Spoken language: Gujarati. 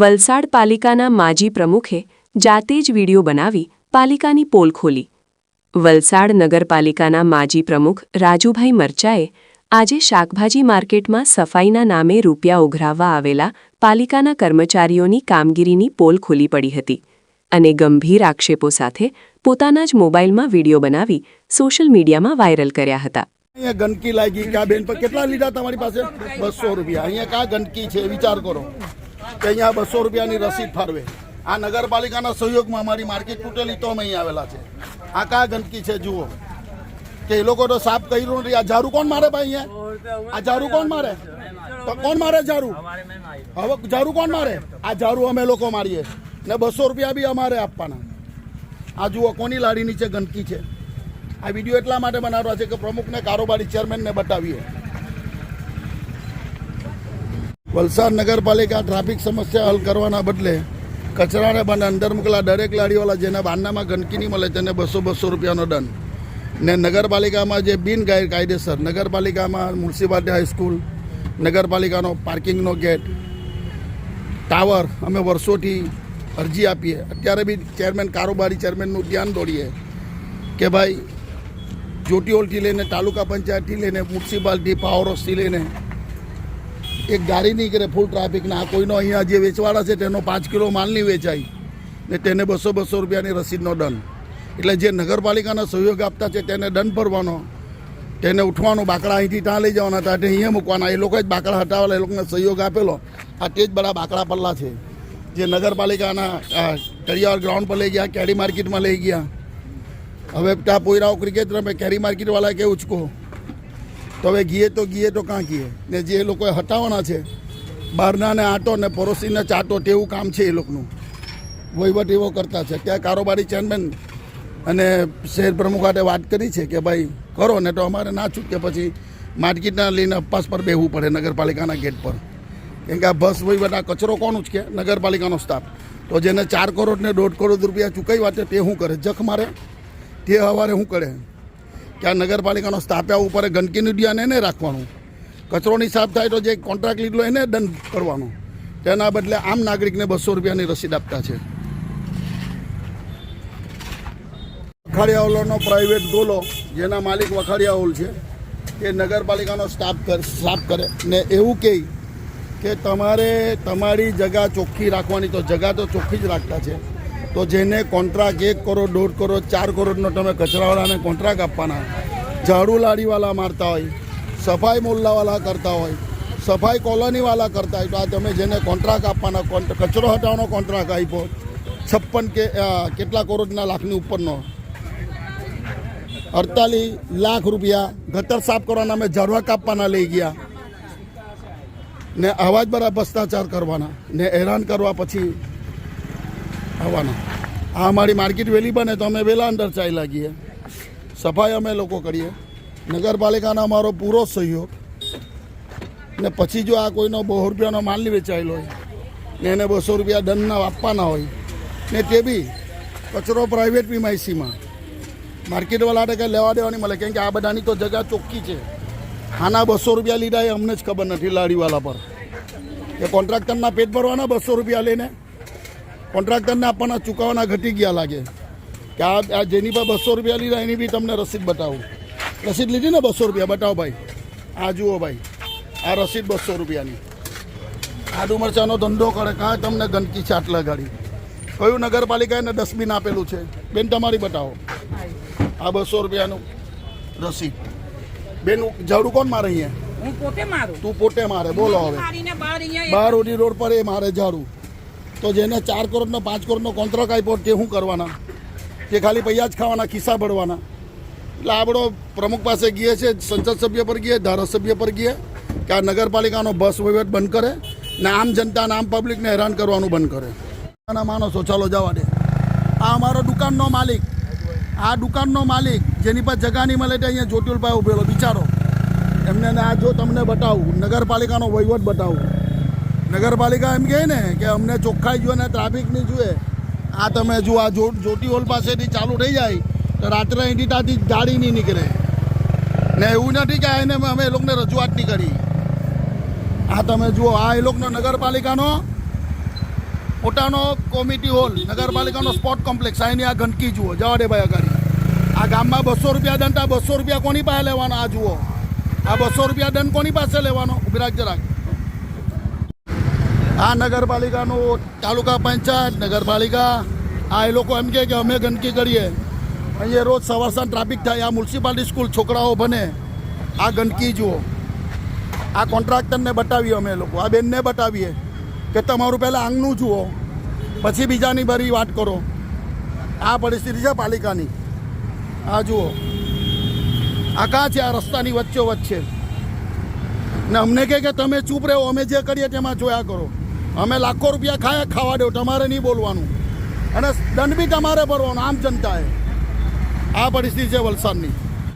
વલસાડ પાલિકાના માજી પ્રમુખે જાતે જ વીડિયો બનાવી પાલિકાની પોલ ખોલી. વલસાડ નગરપાલિકાના માજી પ્રમુખ રાજુભાઈ મરચાએ આજે શાકભાજી માર્કેટમાં સફાઈના નામે રૂપિયા ઉઘરાવવા આવેલા પાલિકાના કર્મચારીઓની કામગીરીની પોલ ખોલી પડી હતી અને ગંભીર આક્ષેપો સાથે પોતાના જ મોબાઈલમાં વીડિયો બનાવી સોશિયલ મીડિયામાં વાયરલ કર્યા હતા. અહીંયા ગંદકી લાગી. કે આ બેન પર કેટલા લીધા તમારી પાસે? બસો રૂપિયા. અહીંયા કા ગંદકી છે? વિચાર કરો. કે અહીંયા બસો રૂપિયાની રસીદ ફાળવે. આ નગરપાલિકાના સહયોગમાં અમારી માર્કેટ તૂટેલી તો અમે અહીં આવેલા છે. આ કા ગંદકી છે, જુઓ. કે એ લોકો તો સાફ કર્યું નથી. આ ઝાડુ કોણ મારે ભાઈ અહીંયા? આ ઝાડુ કોણ મારે? તો કોણ મારે ઝાડુ? હવે ઝાડુ કોણ મારે? આ ઝાડુ અમે લોકો મારીએ. ને બસો રૂપિયા બી અમારે આપવાના. આ જુઓ, કોની લાડી નીચે ગંદકી છે. આ વીડિયો એટલા માટે બનાવવા છે કે પ્રમુખને કારોબારી ચેરમેનને બતાવીએ. વલસાડ નગરપાલિકા ટ્રાફિક સમસ્યા હલ કરવાના બદલે કચરાને બંધ અંદર મૂકેલા. દરેક લારીવાળા જેના બારનામાં ગંદકી નહીં મળે તેને બસો બસો રૂપિયાનો દંડ. ને નગરપાલિકામાં જે બિન કાયદેસર નગરપાલિકામાં મ્યુનિસિપાલિટી હાઈસ્કૂલ, નગરપાલિકાનો પાર્કિંગનો ગેટ, ટાવર અમે વર્ષોથી અરજી આપીએ. અત્યારે બી ચેરમેન કારોબારી ચેરમેનનું ધ્યાન દોડીએ કે ભાઈ જોટીઓલથી લઈને તાલુકા પંચાયતથી લઈને મ્યુનિસિપાલિટી, પાવર હાઉસથી લઈને એક ગાડી નહીં કરે ફૂલ ટ્રાફિકના આ કોઈનો અહીંયા જે વેચવાળા છે તેનો પાંચ કિલો માલ નહીં વેચાય. ને તેને બસો બસો રૂપિયાની રસીદનો દંડ. એટલે જે નગરપાલિકાના સહયોગ આપતા છે તેને દંડ ભરવાનો. તેને ઉઠવાનો બાકડા અહીંથી ત્યાં લઈ જવાના. હતા અહીંયા મૂકવાના. એ લોકો જ બાકડા હટાવેલા. એ લોકોને સહયોગ આપેલો. આ તે જ બધા બાકડા પલ્લા છે. જે નગરપાલિકાના આ, ગ્રાઉન્ડ પર લઈ ગયા કેરી માર્કેટમાં લઈ ગયા. હવે ત્યાં પોયરાઓ ક્રિકેટ રમે. કેરી માર્કેટવાળા કે ઉચકો? તો હવે ગીએ તો ગીએ તો કાં ગીએ? ને જે એ લોકોએ હટાવવાના છે, બહારના ને આટો ને પડોશીને ચાટો તેવું કામ છે એ લોકોનું. વહીવટ એવો કરતા છે. ત્યાં કારોબારી ચેરમેન અને શહેર પ્રમુખ હાટે વાત કરી છે કે ભાઈ કરો, ને તો અમારે ના છૂટકે પછી માર્કેટના લઈને અપવાસ પર બેહવું પડે નગરપાલિકાના ગેટ પર. કેમ કે આ બસ વહીવટ, આ કચરો કોણ ઉચકે નગરપાલિકાનો સ્ટાફ. તો જેને ચાર કરોડ ને દોઢ કરોડ રૂપિયા ચૂકવ્યા તે શું કરે? જખ મારે? તે હવારે શું કરે? કે આ નગરપાલિકાનો સ્થાપ્યા ઉપર ગંદકીનું ધ્યાન એને રાખવાનું. કચરોની સાફ થાય તો જે કોન્ટ્રાક્ટ લીધો એને દંડ કરવાનો. તેના બદલે આમ નાગરિકને બસો રૂપિયાની રસીદ આપતા છે. વખાડિયા હોલનો પ્રાઇવેટ ગોલો, જેના માલિક વખાડિયા હોલ છે, એ નગરપાલિકાનો સ્ટાફ કર સાફ કરે. ને એવું કહે કે તમારે તમારી જગા ચોખ્ખી રાખવાની, તો જગા તો ચોખ્ખી જ રાખતા છે. તો જેને કોન્ટ્રાક્ટ એક કરોડ, દોઢ કરોડ, ચાર કરોડનો તમે કચરાવાળાને કોન્ટ્રાક્ટ આપવાના. ઝાડુ લાડીવાળા મારતા હોય, સફાઈ મોલ્લાવાળા કરતા હોય, સફાઈ કોલોનીવાળા કરતા હોય, તો આ તમે જેને કોન્ટ્રાક્ટ આપવાના કચરો હટાવવાનો કોન્ટ્રાક્ટ આપ્યો, છપ્પન કે કેટલા કરોડના લાખની ઉપરનો. અડતાલીસ લાખ રૂપિયા ગટર સાફ કરવાના, અમે ઝાડવા કાપવાના લઈ ગયા. ને આવા જ બધા ભ્રષ્ટાચાર કરવાના, ને હેરાન કરવા પછી આવવાના આ અમારી માર્કેટ વહેલી બને તો અમે વહેલા અંદર ચાલ્યા લાગીએ. સફાઈ અમે લોકો કરીએ. નગરપાલિકાનો અમારો પૂરો સહયોગ. ને પછી જો આ કોઈનો બહુ રૂપિયાનો માલ વેચાયેલો હોય, ને એને બસો રૂપિયા દંડના આપવાના હોય, ને તે બી કચરો પ્રાઇવેટ વીમાઈસીમાં માર્કેટવાળાને કંઈ લેવા દેવાની મળે, કેમ કે આ બધાની તો જગ્યા ચોખ્ખી છે. આના બસો રૂપિયા લીધા એ અમને જ ખબર નથી લારીવાલા પર. એ કોન્ટ્રાક્ટરના પેટ ભરવાના બસો રૂપિયા લઈને કોન્ટ્રાક્ટરને આપવાના ચૂકવવાના ઘટી ગયા લાગે. કે આ આ જેની પર બસો રૂપિયા લીધા એની બી તમને રસીદ બતાવું. રસીદ લીધી ને બસો રૂપિયા બતાવો ભાઈ. આ જુઓ ભાઈ આ રસીદ બસો રૂપિયાની. આદુ મરચાનો ધંધો કરે કાં તમને ગંદકી છાટ લગાડી. કયું નગરપાલિકાએ એને ડસ્ટબિન આપેલું છે? બેન તમારી બતાવો. આ બસો રૂપિયાનું રસીદ. બેન ઝાડુ કોણ મારે અહીંયા? હું પોતે તું પોતે મારે બોલો હવે. બાર રોડ પર એ મારે ઝાડુ. તો જેને ચાર કરોડનો, પાંચ કરોડનો કોન્ટ્રાક્ટ આપ્યો તે શું કરવાના? તે ખાલી પૈયા જ ખાવાના, ખિસ્સા ભરવાના. એટલે આપણો પ્રમુખ પાસે ગઈએ છે, સંસદ સભ્ય પર ગઈએ ધારાસભ્ય પર ગઈએ કે આ નગરપાલિકાનો બસ વહીવટ બંધ કરે ને આમ જનતા આમ પબ્લિકને હેરાન કરવાનું બંધ કરે. ના માણસો ચાલો જવા દે. આ અમારો દુકાનનો માલિક, આ દુકાનનો માલિક, જેની પર જગા નહીં મળે તે અહીંયા જોટીલભાઈ ઉભેલો, બિચારો. એમને આ જો તમને બતાવું, નગરપાલિકાનો વહીવટ બતાવું. નગરપાલિકા એમ કહે ને કે અમને ચોખ્ખાઈ જોઈએ ને નહીં જોઈએ. આ તમે જુઓ આ જો જોટી હોલ પાસેથી ચાલુ થઈ જાય, તો રાત્રે અહીંથી ગાડી નહીં નીકળે. ને એવું નથી કે એને અમે એ લોકોને રજૂઆત નહીં કરી. આ તમે જુઓ, આ એ લોકોનો નગરપાલિકાનો પોતાનો કોમિટી હોલ નગરપાલિકાનો સ્પોર્ટ કોમ્પ્લેક્સ અહીંની આ ગંદકી જુઓ, જવા દે ભાઈ અગાડી. આ ગામમાં બસો રૂપિયા દંડ, આ બસો રૂપિયા કોની પાસે લેવાનો? આ જુઓ. આ બસો રૂપિયા દંડ કોની પાસે લેવાનો? ઉભરાક જરાક. આ નગરપાલિકાનું તાલુકા પંચાયત, નગરપાલિકા. આ એ લોકો એમ કહે કે અમે ગંદકી કરીએ. અહીંયા રોજ સવાર સાંજ ટ્રાફિક થાય, આ મ્યુનિસિપાલિટી સ્કૂલ છોકરાઓ બને. આ ગંદકી જુઓ. આ કોન્ટ્રાક્ટરને બતાવીએ અમે લોકો, આ બેનને બતાવીએ કે તમારું પહેલાં આંગનું જુઓ, પછી બીજાની બરી વાત કરો. આ પરિસ્થિતિ છે પાલિકાની. આ જુઓ. આ કાં છે? આ રસ્તાની વચ્ચે વચ્ચે ને અમને કહે કે તમે ચૂપ રહો, અમે જે કરીએ તેમાં જોયા કરો. અમે લાખો રૂપિયા ખાયા, ખાવા દો, તમારે નહીં બોલવાનું. અને દંડ બી તમારે ભરવાનો, આમ જનતાએ. આ પરિસ્થિતિ છે વલસાડની.